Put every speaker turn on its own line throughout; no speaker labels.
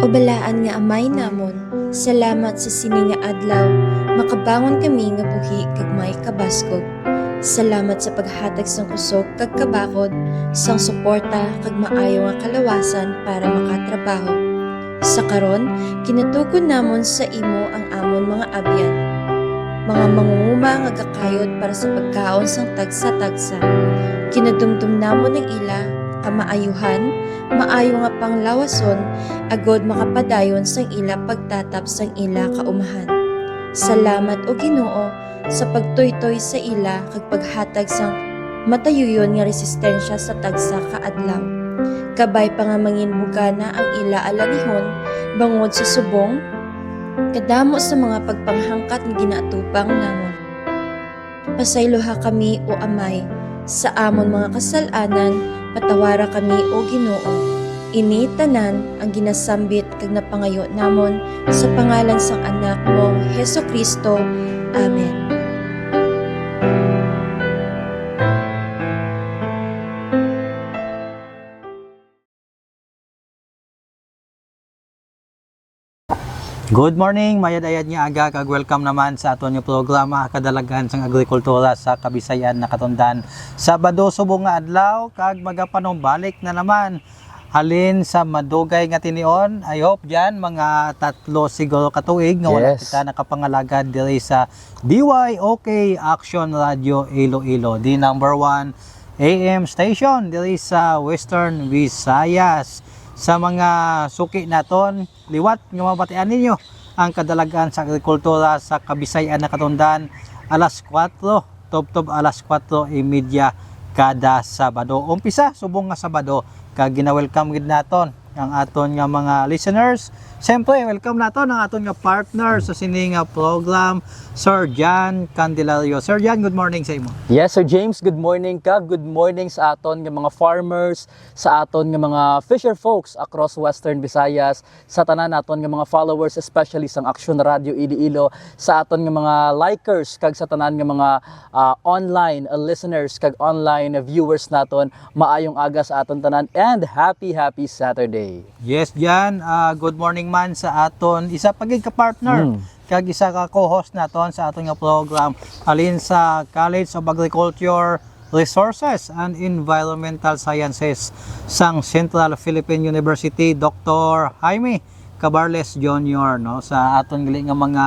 Obalaan nga amay namon, salamat sa sini nga adlaw, makabangon kami nga buhi kag may kabaskog. Salamat sa paghatag sang kusog kag kabakod, sang suporta kag maayo nga kalawasan para makatrabaho. Sa karon, kinatugon namon sa imo ang amon mga abyan. Mga mangunguma nga gakayod para sa pagkaon sang tagsa-tagsa. Kinadumdum namon ng ila, kamaayuhan, maayo nga panglawason, agod makapadayon sang ila pagtatap sang ila kaumahan. Salamat o Ginoo sa pagtoytoy sa ila kag paghatag sang matayuyon nga resistensya sa tagsa kaadlaw. Kabay pa nga manginbugana ang ila alanihon bangod sa subong kadamo sa mga pagpanghangkat nga ginaatupang namon. Pasayloha kami o amay sa amon mga kasalanan patawara kami o Ginoo. Ini tanan ang ginasambit kag napangayo namon sa pangalan sang anak mo Heso Kristo. Amen.
Good morning, mayad ayad nga aga kag welcome naman sa aton nga programa kadalagan sang agrikultura sa Kabisayan na katundan. Sabado subong nga adlaw kag magapanumbalik na naman halin sa madugay nga tinion. I hope diyan mga tatlo siguro katuig nga wala
Yes.
kita nakapangalagad diri sa DYOK Action Radio Iloilo, the number one AM station diri sa Western Visayas sa mga suki naton liwat nga mabatian ninyo ang kadalagan sa agrikultura sa Kabisayan na Katundan alas 4 tubtob alas 4 media kada Sabado. Umpisa subong nga Sabado kag gina-welcome gid naton ang aton nga mga listeners Siyempre, welcome naton ang aton nga partner sa sini nga program, Sir Jan Candelario. Sir Jan, good morning sa imo.
Yes, Sir James, good morning ka. Good morning sa aton nga mga farmers, sa aton nga mga fisher folks across Western Visayas, sa tanan naton nga mga followers, especially sang Action Radio Iloilo, sa aton nga mga likers, kag sa tanan nga mga ah, online listeners, kag online viewers naton, maayong aga sa aton tanan, and happy, happy Saturday.
Yes, Jan. Ah, good morning man sa aton. Isa pagig ka partner.
Mm.
Kag isa ka co-host naton sa aton nga program alin sa College of Agriculture Resources and Environmental Sciences sang Central Philippine University Dr. Jaime Cabarles Jr. no sa aton gali nga mga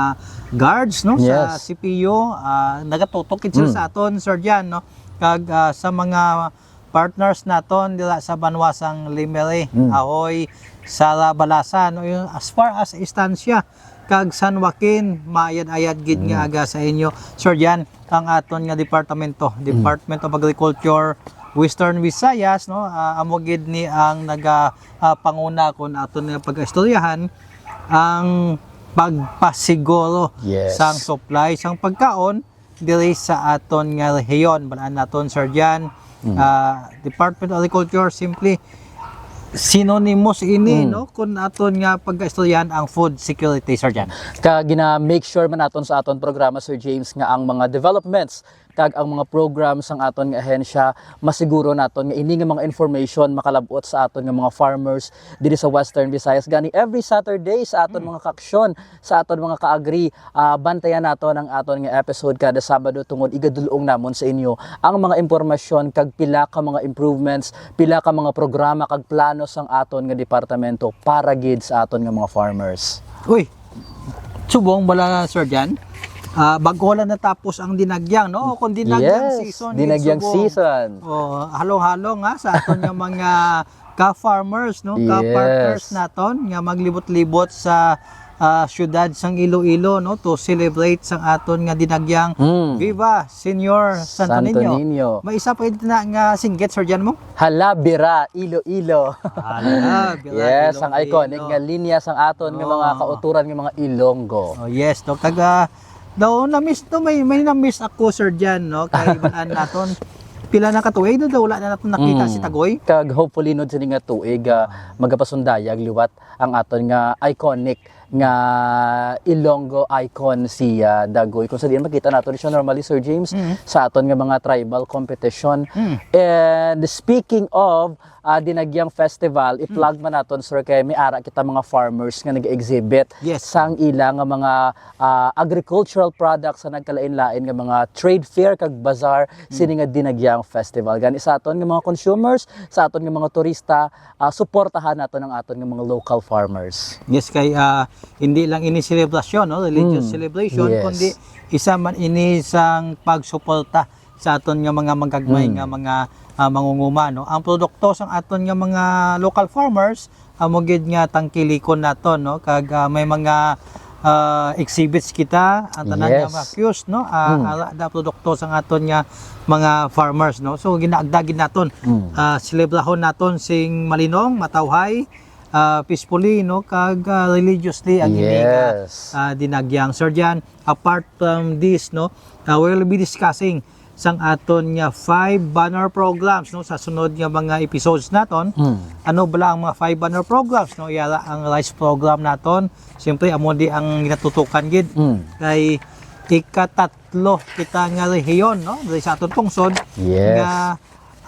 guards no sa
Yes.
CPU ah, nagatutok sila
Mm.
sa aton Sir Jan no kag ah, sa mga partners naton dila sa Banwasang Limere
Mm.
Ahoy Sara Balasan no yung as far as istansya kag San Joaquin maayad-ayad gid nga aga sa inyo. Sir Jan ang aton nga departamento Department of Agriculture Western Visayas no? Ah, amo gid ni ang naga ah, panguna kon aton nga pag-istoryahan ang pagpasiguro
Yes.
sang supply sang pagkaon diri sa aton nga rehiyon. Balaan naton Sir Jan. Ah, Department of Agriculture simply synonymous ini
Mm.
no kun aton nga pag-istoryahan ang food security Sir Jan
kag gina make sure man naton sa aton programa Sir James nga ang mga developments kag ang mga programs ang aton nga ahensya. Masiguro naton nga ini nga mga information makalabot sa aton nga mga farmers diri sa Western Visayas. Gani every Saturday sa aton mga kaaksyon sa aton mga kaagri ah, bantayan naton ang aton nga episode kada Sabado tungod igadulong namon sa inyo ang mga impormasyon kag pila ka mga improvements pila ka mga programa kag plano sang aton nga departamento para gid sa aton nga mga farmers.
Uy, subong bala Sir Jan. Ah, bago lang natapos ang dinagyang, no? Kung dinagyang
yes,
season,
dinagyang
subong.
season.
Oh, halong-halong nga sa aton nga mga ka-farmers, no?
Yes.
Ka-partners naton nga maglibot-libot sa ah, syudad sang Iloilo, no? To celebrate sang aton nga dinagyang
Mm.
Viva Senior Santo,
Santo
Niño.
Niño.
May isa pa na nga singgit, Sir Jan mo?
Hala, bira, ilo-ilo.
Hala, bila,
yes, ang iconic nga linya sang aton nga mga
Oh.
kauturan nga mga Ilonggo.
Oh, yes, no. Kaga daw na miss to may may na miss ako sir diyan, no. Kay balaan naton pila na katuig no daw wala na naton nakita
Mm.
si Tagoy.
Kag hopefully nod sini nga tuig uh, magapasundayag liwat ang aton nga iconic nga Ilonggo icon si ah, Dagoy kung sa diin makita nato siya normally Sir James sa aton nga mga tribal competition and speaking of ah, dinagyang festival i-plug man naton sir kay may ara kita mga farmers nga nag-exhibit
Yes.
sang ilang nga mga ah, agricultural products sa nagkalain-lain nga mga trade fair kag bazaar sini nga dinagyang festival gani sa aton nga mga consumers sa aton nga mga turista ah, suportahan nato ang aton nga mga local farmers
Yes, kay ah, hindi lang ini celebration, no? religious celebration,
Yes.
kundi isa man ini sang pagsuporta sa aton nga mga magagmay nga mga ah, mangunguma. No? Ang produkto sang aton nga mga local farmers, amo gid nga tangkilikon naton, no? kag ah, may mga ah, exhibits kita, ang tanan nga
Yes.
mga cures, no? Ah, ara da produkto sang aton nga mga farmers, no? So ginaagdagin naton,
Mm.
ah, celebrahon naton sing malinong, matawhay, ah, peacefully no kag ah, religiously ang nga
yes
ah, dinagyang Sir Jan apart from this no uh, we will be discussing sang aton nga five banner programs no sa sunod nga mga episodes naton
Mm.
ano bala ang mga five banner programs no yara ang rice program naton siyempre amo di ang ginatutukan gid
Mm.
kay ikatatlo kita nga rehiyon no diri sa aton tungsod
Yes.
nga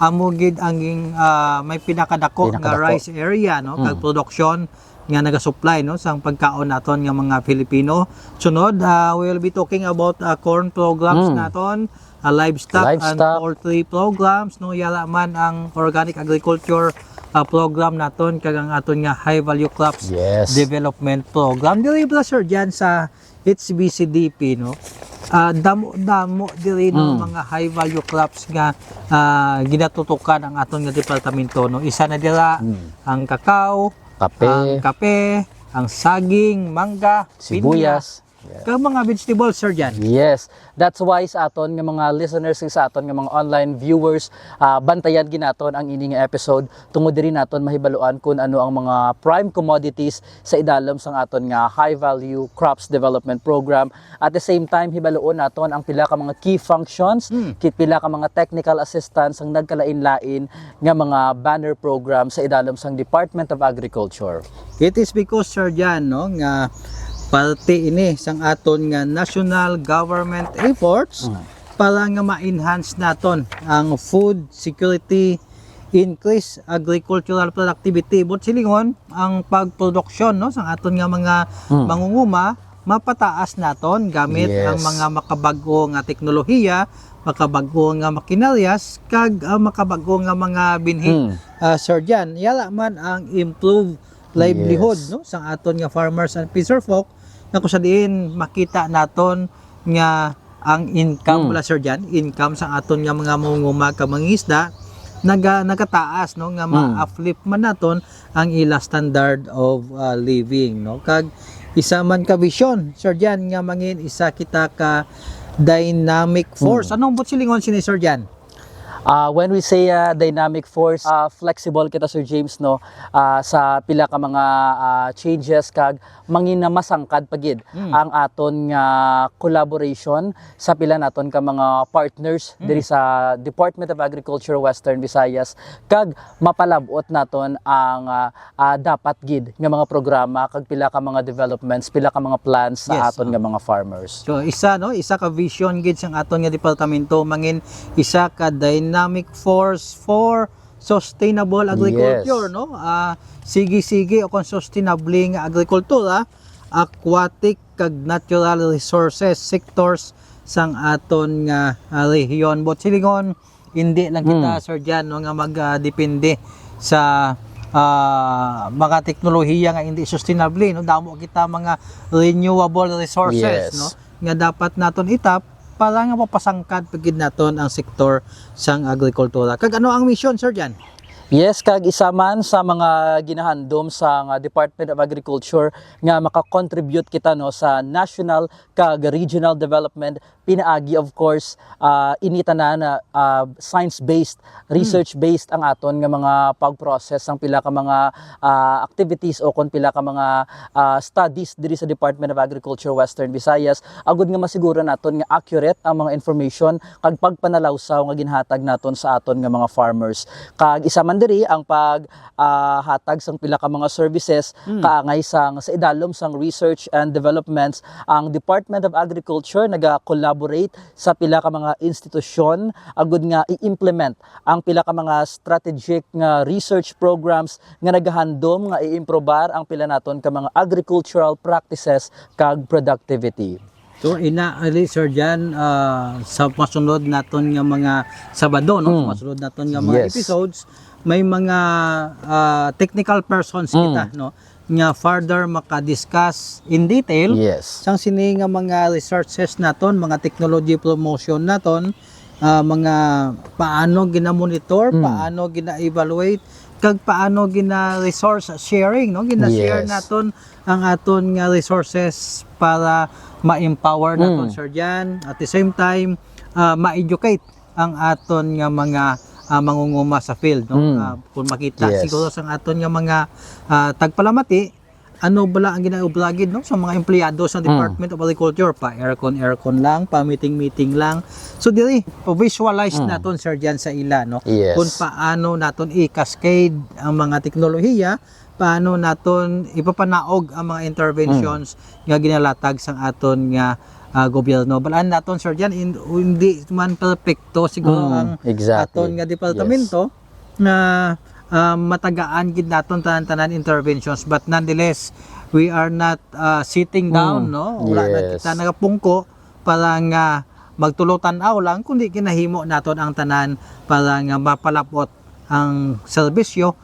amo gid ang ah, may pinakadako nga
Pinakadako.
rice area no kag
Mm.
production nga naga-supply no sang pagkaon naton nga mga Filipino sunod ah, we will be talking about ah, corn programs
Mm.
naton ah, livestock, and
Livestock.
poultry programs no yara man ang organic agriculture ah, program naton kag ang aton nga high value crops
Yes.
development program diri ba sir dyan sa HBCDP no Ah, damo damo diri no
Mm.
mga high value crops nga ah, ginatutukan ang aton nga departamento no isa na dira
Mm.
ang kakao
kape
ang kape ang saging mangga
sibuyas
pinya, kag mga vegetables sir dyan.
Yes, that's why sa aton nga mga listeners sa aton nga mga online viewers. Ah, bantayan ginaton ang ini nga episode. Tungod diri naton mahibaluan kung ano ang mga prime commodities sa idalom sang aton nga high value crops development program. At the same time hibaluon naton ang pila ka mga key functions kit pila ka mga technical assistance ang nagkalain-lain nga mga banner program sa idalom sang Department of Agriculture.
It is because sir dyan no nga parte ini sang aton nga national government efforts para nga ma-enhance naton ang food security increase agricultural productivity but silingon ang pagproduksyon no sang aton nga mga
Mm.
mangunguma mapataas naton gamit
Yes.
ang mga makabago nga teknolohiya makabago nga makinaryas kag ah, makabago nga mga binhi
Mm.
uh, Sir Jan, yala man ang improved livelihood
Yes.
no sa aton nga farmers and fisher folk nga kung sa diin makita naton nga ang income
Mm.
wala Sir Jan, income sa aton nga mga mangunguma ka mga isda naga nagataas no? Nga
Mm.
ma-uplift man naton ang ila standard of uh, living no? Kag isa man ka vision Sir Jan nga mangin isa kita ka dynamic force. Anong butsilingon sini Sir Jan
Uh, when we say uh, dynamic force, uh, flexible kita Sir James no? Uh, sa pila ka mga uh, changes kag mangin na masangkad pagid ang aton nga collaboration sa pila naton ka mga partners diri sa Department of Agriculture Western Visayas kag mapalabot naton ang uh, uh, dapat gid nga mga programa kag pila ka mga developments, pila ka mga plans sa
Yes,
aton nga mga farmers.
So isa no, isa ka vision gid sang aton nga departamento mangin isa ka dynamic force for sustainable agriculture
Yes.
no. Ah sige-sige o kung sustainable nga agrikultura, aquatic kag natural resources sectors sang aton nga ah, rehiyon. But silingon hindi lang kita sir Jan no, nga magdepende sa ah, mga teknolohiya nga hindi sustainable no damo kita mga renewable resources
Yes.
no nga dapat naton itap para nga mapasangkad pagid naton ang sektor sang agrikultura. Kag ano ang mission sir Jan?
Yes, kag isa man sa mga ginahandom sa nga Department of Agriculture nga makakontribute kita no sa national kag regional development pinaagi of course uh, inita na na ah, science-based, research-based ang aton nga mga pag-process ang pila ka mga ah, activities o kon pila ka mga ah, studies diri sa Department of Agriculture Western Visayas. Agud nga masiguro naton nga accurate ang mga information kag pagpanalawsaw nga ginhatag naton sa aton nga mga farmers. Kag isa man diri ang pag ah, hatag sang pila ka mga services kaangay sang sa idalom sang research and developments ang Department of Agriculture naga-collaborate sa pila ka mga institusyon agud nga i-implement ang pila ka mga strategic nga research programs nga nagahandom nga i-improbar ang pila naton ka mga agricultural practices kag productivity.
So ina ali sir diyan ah, sa masunod naton nga mga Sabado no,
Mm.
masunod naton nga mga
Yes.
episodes may mga ah, technical persons
Mm.
kita no nga further maka-discuss in detail
Yes.
sang sini nga mga researches naton, mga technology promotion naton, ah, mga paano gina-monitor,
Mm.
paano gina-evaluate, kag paano gina-resource sharing, no? Gina-share
Yes.
naton ang aton nga resources para ma-empower naton
Mm.
sir diyan. At the same time, ah, ma-educate ang aton nga mga ah, mangunguma sa field, no?
Mm.
Ah, kung makita
Yes.
siguro sa aton nga mga ah, tagpalamati, ano bala ang ginaublagid no sa mga empleyado sa Department of Agriculture pa aircon aircon lang pa meeting meeting lang so diri visualize
Mm.
naton sir diyan sa ila no
Yes.
kung paano naton i-cascade ang mga teknolohiya paano naton ipapanaog ang mga interventions nga ginalatag sang aton nga ah, gobyerno. Balaan naton sir diyan in- hindi man perfecto siguro
Mm,
ang
exactly.
aton nga departamento na ah, matagaan gid naton tanan-tanan interventions. But nonetheless we are not ah, sitting down
Mm,
no? Wala na
yes.
kita nagapungko para nga magtulutan-aw lang kundi kinahimo naton ang tanan para nga mapalapot ang serbisyo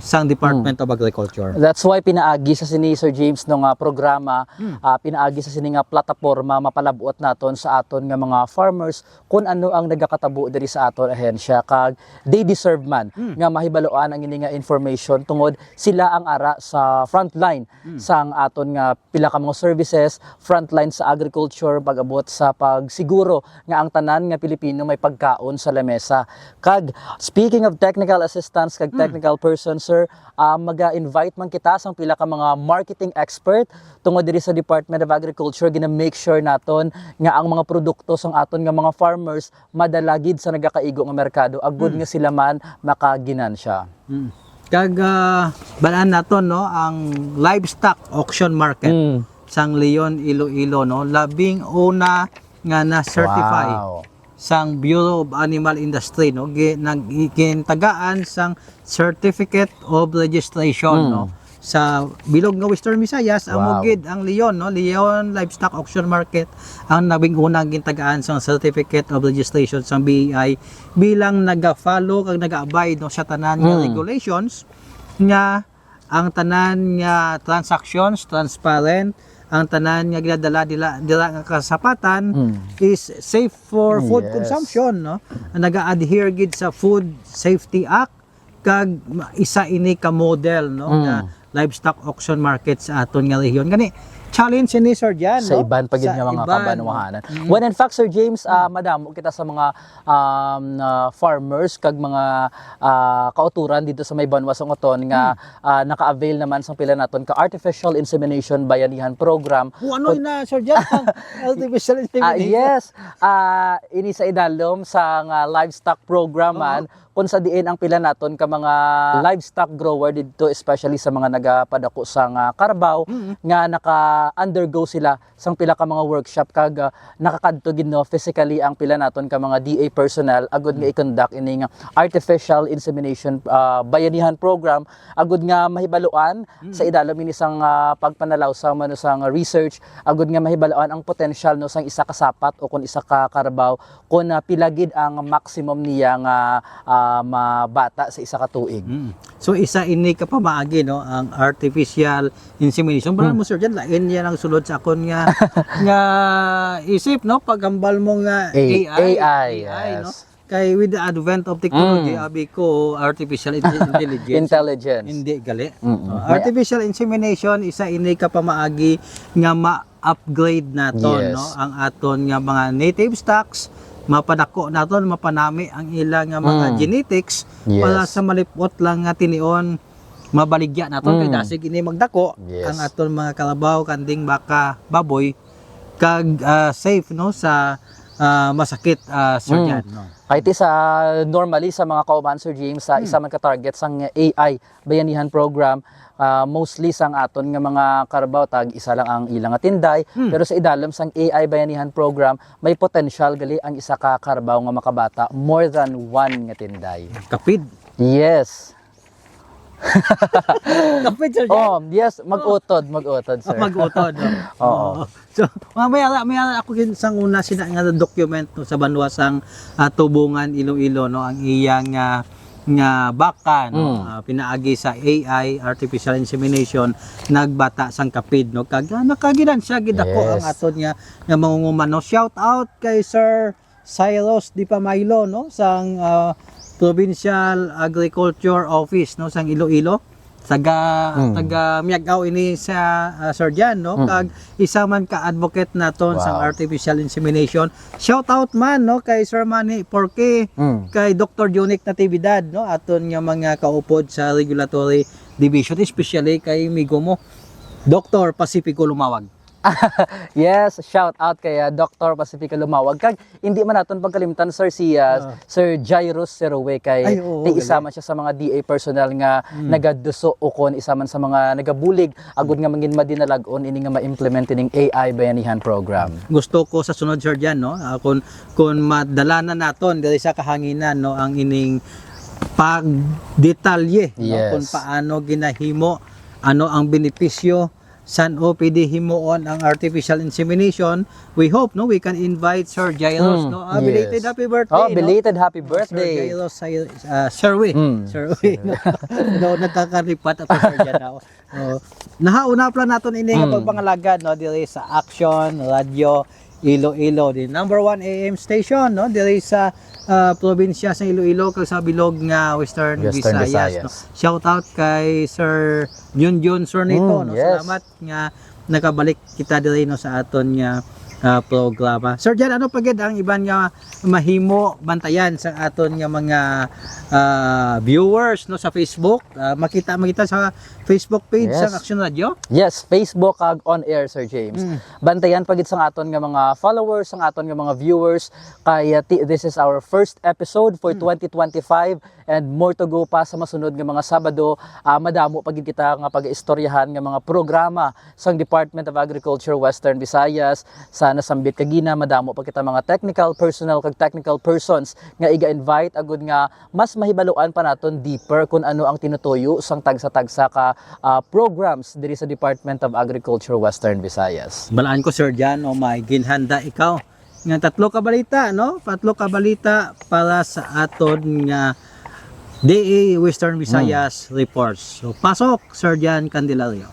sang Department of Agriculture.
That's why pinaagi sa sini Sir James no nga programa, ah, pinaagi sa sini nga plataporma mapalabuot naton sa aton nga mga farmers kung ano ang nagakatabo diri sa aton ahensya. Kag they deserve man nga mahibaloan ang ini nga information tungod sila ang ara sa frontline sang aton nga pila ka mga services, frontline sa agriculture pag-abot sa pagsiguro nga ang tanan nga Pilipino may pagkaon sa lamesa. Kag speaking of technical assistance kag technical person sir, ah, maga-invite man kita sang pila ka mga marketing expert tungod diri sa Department of Agriculture gina make sure naton nga ang mga produkto sang aton nga mga farmers madalagid sa nagakaigo nga merkado agud nga sila man makaginansya.
Mm. Kag balaan naton no ang livestock auction market
Mm.
sang Leon Iloilo no labing una nga na certify
Wow.
Sang Bureau of Animal Industry no gintagaan sang Certificate of Registration
Mm.
no sa bilog nga Western Visayas ang
Wow.
mugid ang Leon no Leon Livestock Auction Market ang nabing unang gintagaan sang Certificate of Registration sang BEI bilang naga-follow kag naga-abide no sa tanan nga
Mm.
regulations nga ang tanan nga transactions transparent ang tanan nga ginadala dila dila nga kasapatan
Mm.
is safe for food
Yes.
consumption no naga-adhere gid sa Food Safety Act kag isa ini ka model no
Mm.
na livestock auction market sa aton nga rehiyon gani challenge ini sir diyan
sa
no?
iban pa gid
Sa
nga mga kabanwahanan. When in fact Sir James, ah, madam, kita sa mga um, ah, farmers kag mga ah, kauturan dito sa may banwa sa Ngoton nga ah, naka-avail naman sang pila naton ka artificial insemination bayanihan program.
Kung ano na sir ang artificial insemination.
yes, ah, ini sa idalom sa nga livestock program man. kung sa diin ang pila naton ka mga livestock grower dito especially sa mga nagapadako sa nga Carabao nga naka-undergo sila sang pila ka mga workshop kag ah, nakakadto gid no physically ang pila naton ka mga DA personnel. Agud nga i-conduct ini nga artificial insemination ah, bayanihan program. Agud nga mahibaluan sa idalom ini sang ah, pagpanalaw sa mano sang research. Agud nga mahibaluan ang potential no sang isa ka sapat o kung isa ka karabaw kung uh, pilagid ang maximum niya nga ah, mabata sa isa ka tuig.
Mm. So isa ini ka pa maagi no ang artificial insemination. Bara mo sir diyan lain yan ang sulod sa akon nga nga isip no paghambal mo nga
A-
AI
AI,
no.
yes.
Kay with the advent of technology,
Mm.
abi ko artificial inte- intelligence.
Intelligence.
Hindi gali.
Mm-mm.
Uh, artificial insemination isa ini ka pa maagi nga ma-upgrade naton
Yes.
no ang aton nga mga native stocks mapadako naton mapanami ang ilang nga mga
Mm.
genetics
Yes.
para sa malipot lang nga tinion mabaligya naton kay
Mm.
dasig ini magdako
Yes.
ang aton mga kalabaw kanding baka baboy kag ah, safe no sa ah, masakit ah, Sir
Mm.
Jan, no?
Kahit sa normally sa mga kauban Sir James sa isa man ka target sang AI bayanihan program ah, mostly sang aton nga mga karabaw tag isa lang ang ilang nga tinday pero sa idalom sang AI bayanihan program may potential gali ang isa ka karabaw nga makabata more than one nga tinday.
Kapid.
Yes.
Jan.
Oh, yes, mag-utod, mag-utod sir.
Mag-utod. No?
Oo.
So, mamaya may ara ako kin sang una sina nga document no, sa banwa sang ah, tubungan Iloilo no ang iyang nga nga baka no
Mm.
ah, pinaagi sa AI artificial insemination nagbata sang kapid no kag nakagidan siya gid ako
Yes.
ang aton nga nga mangunguman no shout out kay Sir Cyrus Di Pamaylo no sang ah, Provincial Agriculture Office no sang Iloilo taga
Mm.
taga Miagaw ini sa uh, Sir Jan no
Mm.
kag isa man ka advocate naton sa
Wow.
artificial insemination shout out man no kay Sir Manny Porke
Mm.
kay Dr. Junic Natividad no aton nga mga kaupod sa regulatory division especially kay migo mo Dr. Pacifico Lumawag
Yes, shout out kay uh, Dr. Pacifica Lumawag. Kag hindi man naton pagkalimtan sir si uh, Sir Jairus Serowe kay
Ay, oo,
kay isa man siya sa mga DA personnel nga nagaduso ukon isa man sa mga nagabulig agud nga mangin madinalagon ini nga ma-implement ining AI bayanihan program.
gusto ko sa sunod Sir Jan no ah, kung kung madala na naton diri sa kahanginan no ang ining pagdetalye no,
Yes.
kung paano ginahimo ano ang benepisyo san OPD himuon ang artificial insemination we hope no we can invite Sir Jairus
Mm,
no Ah, belated
yes.
happy birthday
Oh,
no?
belated happy
Sir
birthday.
Jairus Say- uh, Sirwi
Mm.
Sirwi no, no nagkakaripat ako Sir Jan ako oh, nahauna pala naton ini
Mm.
pagpangalagad no diri sa Action Radio Iloilo di number 1 AM station no diri sa ah, probinsya sa Iloilo kag sa bilog nga Western,
Western
Visayas, no.
Visayas.
Shout out kay Sir Junjun Sornito
Mm,
no.
yes.
Salamat nga nakabalik kita diri no sa aton nga ah, programa. Sir Jan, ano pagid ang iban nga mahimo bantayan sa aton nga mga ah, viewers no sa Facebook? Ah, makita makita sa Facebook page
Yes.
sa Action Radio?
Yes, Facebook kag on air Sir James.
Mm.
Bantayan pagit sang aton nga mga followers, sang aton nga mga viewers kay uh, this is our first episode for 2025 and more to go pa sa masunod nga mga Sabado. Ah, madamo pagid kita nga pag-istoryahan nga mga programa sang Department of Agriculture Western Visayas sa Nasambit Kagina, madamo pa kita mga technical personnel kag technical persons nga iga-invite agud nga mas mahibaluan pa naton deeper kung ano ang tinutuyo sang tagsa-tagsa ka ah, programs diri sa Department of Agriculture Western Visayas.
Balaan ko Sir Jan, oh my ginhanda ikaw. Nga tatlo ka balita, no? Tatlo ka balita para sa aton nga DA Western Visayas reports. So pasok Sir Jan Candelario.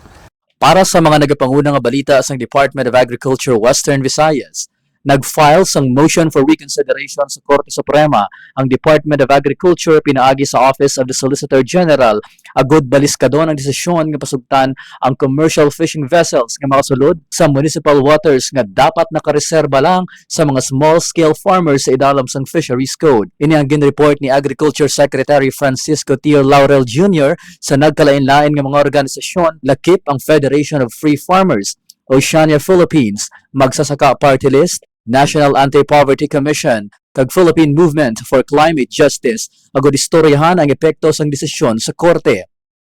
Para sa mga nagapanguna nga balita sa Department of Agriculture Western Visayas, nag-file sang motion for reconsideration sa Korte Suprema ang Department of Agriculture pinaagi sa Office of the Solicitor General agud baliskadon ang desisyon nga pasugtan ang commercial fishing vessels nga makasulod sa municipal waters nga dapat nakareserba lang sa mga small-scale farmers sa idalam sang Fisheries Code. Ini ang ginreport ni Agriculture Secretary Francisco Tio Laurel Jr. sa nagkalain-lain nga mga organisasyon lakip ang Federation of Free Farmers, Oceania Philippines, Magsasaka Party List, National Anti-Poverty Commission, kag Philippine Movement for Climate Justice agud istoryahan ang epekto sang desisyon sa korte.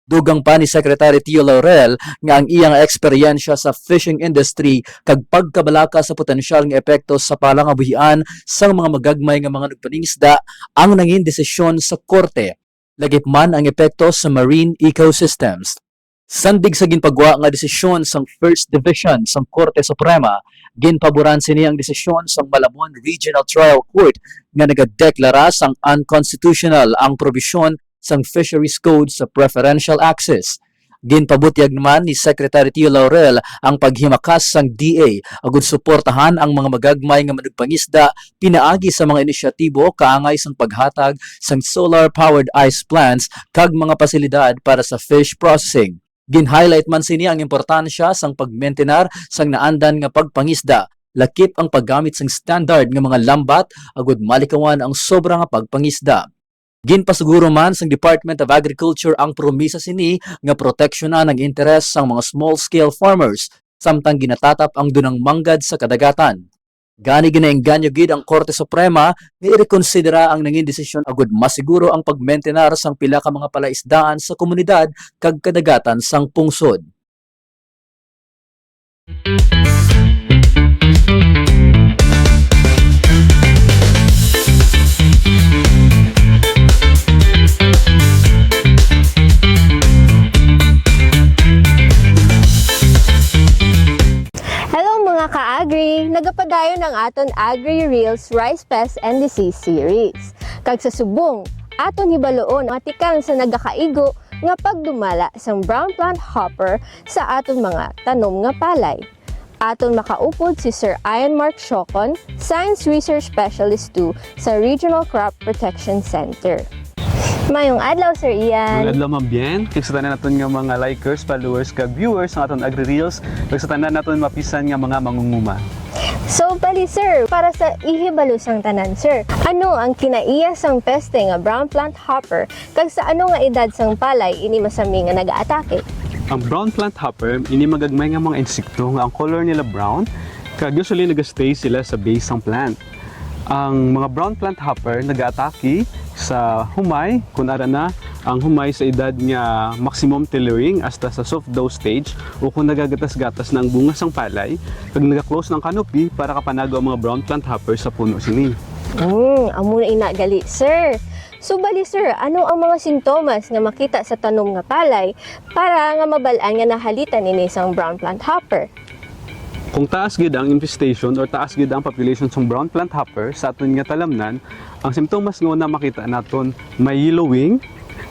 Dugang pa ni Secretary Tio Laurel nga ang iyang eksperyensya sa fishing industry kag pagkabalaka sa potensyal nga epekto sa palangabuhian sang mga magagmay nga mga nagpaningisda ang nangin desisyon sa korte. Lagip man ang epekto sa marine ecosystems. Sandig sa ginpagwa nga desisyon sang First Division sang Korte Suprema, ginpaboran sini ang desisyon sang Malabon Regional Trial Court nga nagadeklara sang unconstitutional ang probisyon sang Fisheries Code sa preferential access. Ginpabutyag naman ni Secretary Tio Laurel ang paghimakas sang DA agud suportahan ang mga magagmay nga manugpangisda pinaagi sa mga inisyatibo kaangay sang paghatag sang solar-powered ice plants kag mga pasilidad para sa fish processing. Gin-highlight man sini ang importansya sang pagmaintenar sang naandan nga pagpangisda lakip ang paggamit sang standard nga mga lambat agud malikawan ang sobra nga pagpangisda. Ginpasiguro man sang Department of Agriculture ang promisa sini nga proteksyonan ang interes sang mga small-scale farmers samtang ginatatap ang dunang manggad sa kadagatan. Gani ginaengganyo gid ang Korte Suprema nga irekonsidera ang nangin desisyon agud masiguro ang pagmentenar sang pila ka mga palaisdaan sa komunidad kag kadagatan sang pungsod.
Ka-agri! Nagapadayon ang aton Agri Reels Rice Pest and Disease Series. Kag sa subong, aton hibaloon matikan sa nagakaigo nga pagdumala sang brown plant hopper sa aton mga tanom nga palay. Aton makaupod si Sir Ian Mark Shokon, Science Research Specialist 2 sa Regional Crop Protection Center. Mayong adlaw, Sir Ian!
Mga adlaw mabien, kag sa tanan naton nga mga likers, followers, kag viewers ng aton agri-reels, kag sa tanan naton mapisan nga mga mangunguma.
So, bali sir, para sa ihibalo sang tanan sir, ano ang kinaiya sang peste nga brown plant hopper kag sa ano nga edad sang palay ini masami nga nagaatake?
Ang brown plant hopper, ini magagmay nga mga insekto nga ang color nila brown, kag usually nagastay sila sa base ng plant. Ang mga brown plant hopper nag-atake sa humay, kung ara na ang humay sa edad nga maximum tillering hasta sa soft dough stage o kung nagagatas-gatas na ang bunga sang palay, kag naga-close ng canopy para kapanago ang mga brown plant hopper sa puno sini.
Hmm, amo na ina gali sir. So bali sir, ano ang mga sintomas nga makita sa tanom nga palay para nga mabalaan nga nahalitan ini sang brown plant hopper?
Kung taas gid ang infestation or taas gid ang population sa brown plant hopper sa aton nga talamnan, ang simptomas nga una makita naton may yellowing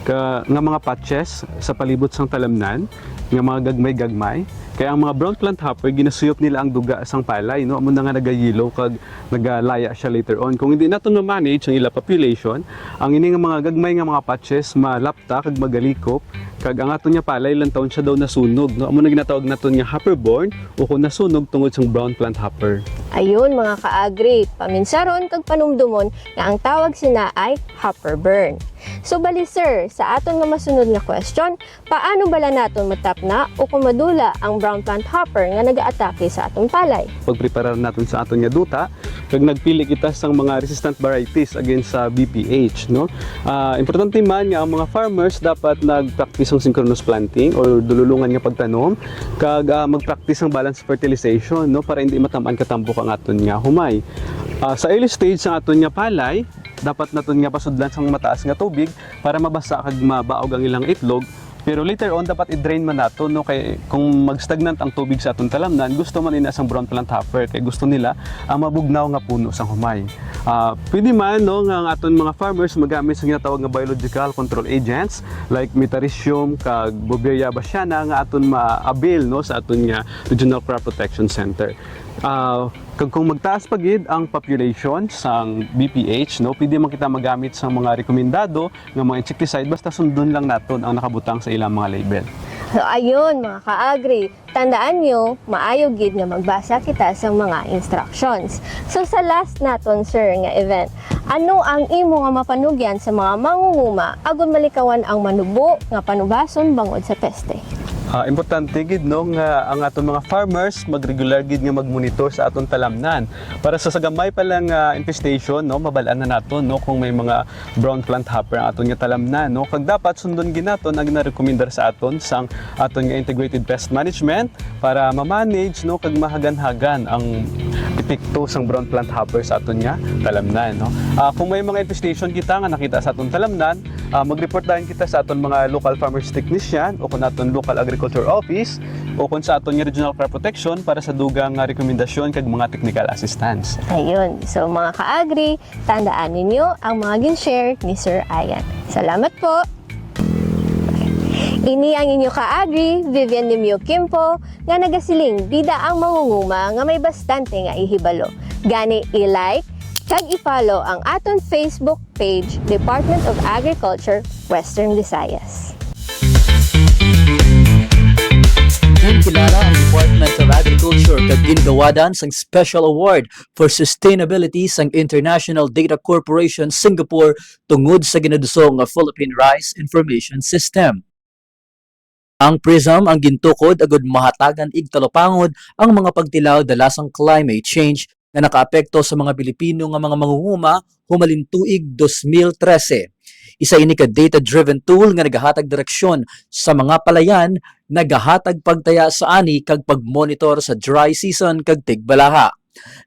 ka, nga mga patches sa palibot sang talamnan, nga mga gagmay-gagmay. Kaya ang mga brown plant hopper ginasuyop nila ang duga sang palay no amo na nga nagayilo kag nagalaya siya later on. Kung hindi naton ma-manage ang ila population, ang ini nga mga gagmay nga mga patches malapta kag magalikop kag ang aton nga palay ilang taon siya daw nasunog no? Amo na ginatawag naton nga hopperborne o kung nasunog tungod sa brown plant hopper.
Ayun mga ka-agri, paminsaron kag panumdumon nga ang tawag sina ay hopper burn. So bali sir, sa aton nga masunod nga question, paano bala naton matap na o kumadula ang brown plant hopper nga nagaatake sa atong palay?
pagpreparar naton sa aton nga duta kag nagpili kita sang mga resistant varieties against sa BPH no? Ah, importante man nga ang mga farmers dapat nag-practice ng synchronous planting or dululungan nga pagtanom kag ah, mag-practice ng balanced fertilization no? Para hindi matamaan katambok ang aton nga humay. Ah, sa early stage sa aton nga palay dapat naton nga pasudlan sang mataas nga tubig para mabasa kag mabaog ang ilang itlog pero later on, dapat i-drain man nato no kay kung mag-stagnant ang tubig sa atong talamnan, gusto man ina sang brown plant hopper kay gusto nila ang mabugnaw nga puno sang humay. Ah, pwede man no nga ang aton mga farmers magamit sa ginatawag nga biological control agents like metarhizium kag Boveria bassiana nga aton ma-avail no sa aton nga Regional Crop Protection Center. Kag kung magtaas pa gid ang population sang BPH no pwede man kita magamit sa mga rekomendado nga mga insecticide basta sundon lang naton ang nakabutang sa ilang mga label.
So ayun mga ka-agri, tandaan nyo, maayo gid nga magbasa kita sa mga instructions. So sa last naton sir nga event, ano ang imo nga mapanugyan sa mga mangunguma agon malikawan ang manubo nga panubason bangod sa peste?
Ah, importante gid no nga ang aton mga farmers magregular gid nga magmonitor sa aton talamnan. Para sa sagamay pa lang ah, infestation no mabalaan na naton no kung may mga brown plant hopper ang aton nga talamnan no. Kag dapat sundon gid naton ang narekomendar sa aton sang aton nga integrated pest management para ma-manage no kag mahagan-hagan ang epekto sang brown plant hopper sa aton nga talamnan no. Ah, kung may mga infestation kita nga nakita sa aton talamnan ah, mag-report kita sa aton mga local farmers technician o kung aton local agriculture office o kung sa aton regional crop protection para sa dugang nga rekomendasyon kag mga technical assistance
Ayun, so mga ka-agri, tandaan ninyo ang mga gin-share ni Sir Ayan. Salamat po! Ini ang inyo ka-agri, Vivian Nimio Kimpo, nga nagasiling bida ang mangunguma nga may bastante nga ihibalo. Gani i-like, kag i-follow ang aton Facebook page, Department of Agriculture, Western Visayas.
Kung kilala ang Department of Agriculture kag gingawadan sang Special Award for Sustainability sang International Data Corporation Singapore tungod sa ginadusong nga Philippine Rice Information System. Ang PRISM ang gintukod agud mahatagan ig talopangod ang mga pagtilaw dala sang climate change na nakaapekto sa mga Pilipino nga mga manguhuma humalin tuig 2013. Isa ini ka data-driven tool nga nagahatag direksyon sa mga palayan, nagahatag pagtaya sa ani kag pagmonitor sa dry season kag tigbalaha.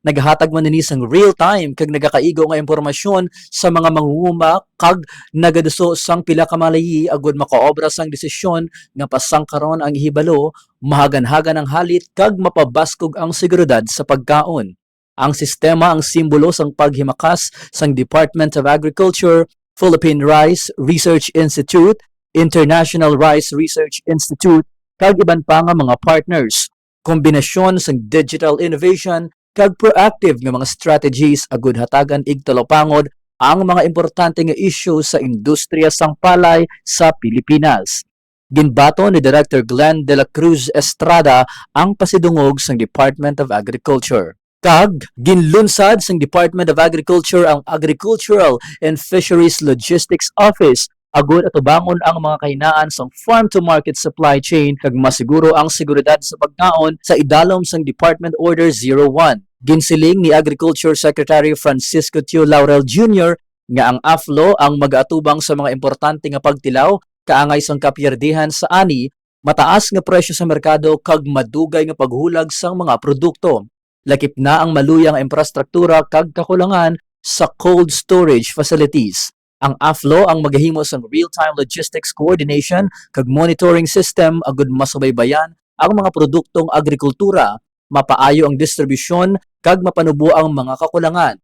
Nagahatag man ini sang real time kag nagakaigo nga impormasyon sa mga manguhuma kag nagaduso sang pila ka malayi agud makaobra sang desisyon nga pasang karon ang ihibalo, mahagan-hagan ang halit kag mapabaskog ang seguridad sa pagkaon. Ang sistema ang simbolo sang paghimakas sang Department of Agriculture, Philippine Rice Research Institute, International Rice Research Institute, kag iban pa nga mga partners. Kombinasyon sang digital innovation kag proactive nga mga strategies agud hatagan ig talopangod ang mga importante nga issue sa industriya sang palay sa Pilipinas. Ginbato ni Director Glenn De La Cruz Estrada ang pasidungog sang Department of Agriculture. Kag, ginlunsad sang Department of Agriculture ang Agricultural and Fisheries Logistics Office agud atubangon ang mga kahinaan sang farm to market supply chain kag masiguro ang seguridad sa pagkaon sa idalom sang Department Order 01. Ginsiling ni Agriculture Secretary Francisco Tio Laurel Jr. nga ang AFLO ang mag-atubang sa mga importante nga pagtilaw kaangay sang kapyerdihan sa ani, mataas nga presyo sa merkado kag madugay nga paghulag sang mga produkto. Lakip na ang maluyang infrastruktura kag kakulangan sa cold storage facilities. Ang AFLO ang magahimo sa real-time logistics coordination kag monitoring system agud masubaybayan ang mga produktong agrikultura, mapaayo ang distribusyon kag mapanubo ang mga kakulangan.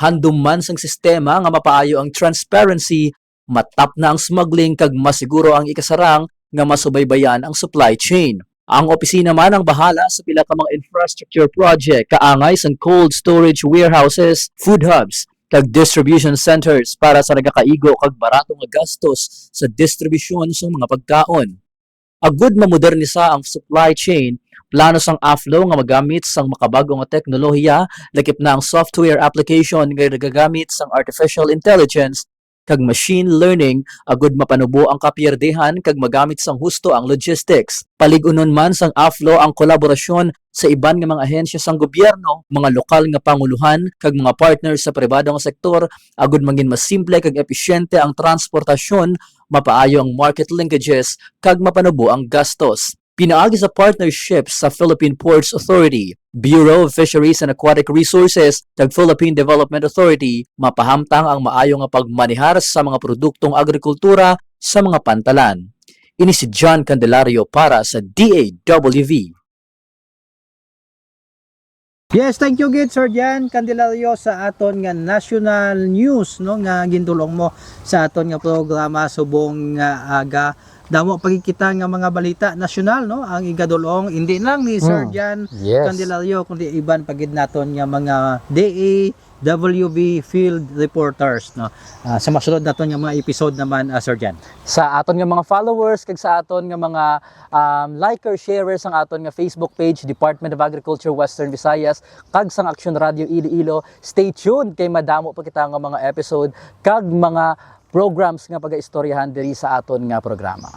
Handom man sang sistema nga mapaayo ang transparency, matap na ang smuggling kag masiguro ang ikasarang nga masubaybayan ang supply chain. Ang opisina man ang bahala sa pila ka mga infrastructure project kaangay sang cold storage warehouses, food hubs, kag distribution centers para sa nagakaigo kag barato nga gastos sa distribusyon sa mga pagkaon. Agud mamodernisa ang supply chain, plano sang AFLO nga magamit sang makabago nga teknolohiya, lakip na ang software application nga nagagamit sang artificial intelligence kag machine learning agud mapanubo ang kapyerdihan kag magamit sang husto ang logistics. Paligunon man sang AFLO ang kolaborasyon sa iban nga mga ahensya sang gobyerno, mga lokal nga panguluhan kag mga partners sa pribado nga sektor agud mangin mas simple kag epesyente ang transportasyon, mapaayo ang market linkages kag mapanubo ang gastos. Pinaagi sa partnership sa Philippine Ports Authority, Bureau of Fisheries and Aquatic Resources, tag Philippine Development Authority, mapahamtang ang maayo nga pagmanihar sa mga produktong agrikultura sa mga pantalan. Ini si John Candelario para sa DAWV.
Yes, thank you gid Sir Jan Candelario sa aton nga national news no nga gintulong mo sa aton nga programa subong nga aga damo pagkikita nga mga balita nasyonal no ang igadulong hindi lang ni Sir
Hmm.
Jan
Yes.
Candelario kundi iban pagid naton nga mga DA WB field reporters no Ah, sa masunod naton nga mga episode naman ah, Sir Jan
sa aton nga mga followers kag sa aton nga mga um, liker sharers ang aton nga Facebook page Department of Agriculture Western Visayas kag sang Action Radio Iloilo stay tuned kay madamo pa kita nga mga episode kag mga programs nga pagaistoryahan diri sa aton nga programa.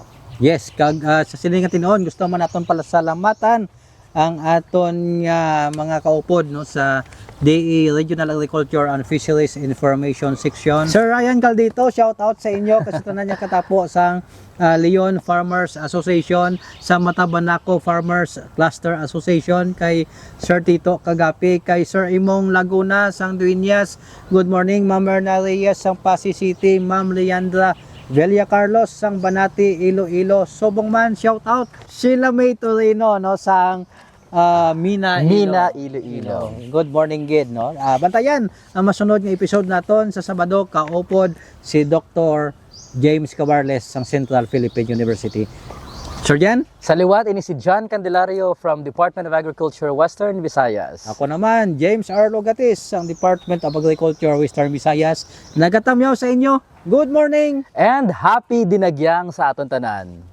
Yes, kag ah, sa sini nga tinuon gusto man naton pala salamatan ang aton nga mga kaupod no sa DE Regional Agriculture and Fisheries Information Section. Sir Ryan Caldito, shout out sa inyo kasi tanan niya katapo sa ah, Leon Farmers Association sa Matabanaco Farmers Cluster Association kay Sir Tito Kagapi kay Sir Imong Laguna sang Dueñas. Good morning Ma'am Erna Reyes sang Pasig City, Ma'am Leandra Velia Carlos sang Banati Iloilo Sobong man shout out Sheila May Torino no sang ah, Mina
Mina
Ilo-
Iloilo
Good morning gid no. Ah, bantayan ang masunod nga episode naton sa Sabado kaupod si Dr. James Cabarles sang Central Philippine University. Sir Jan,
sa liwat ini si John Candelario from Department of Agriculture Western Visayas
ako naman James Arlo Gatis sang Department of Agriculture Western Visayas. Nagatamyaw sa inyo. Good morning.
and happy dinagyang sa aton tanan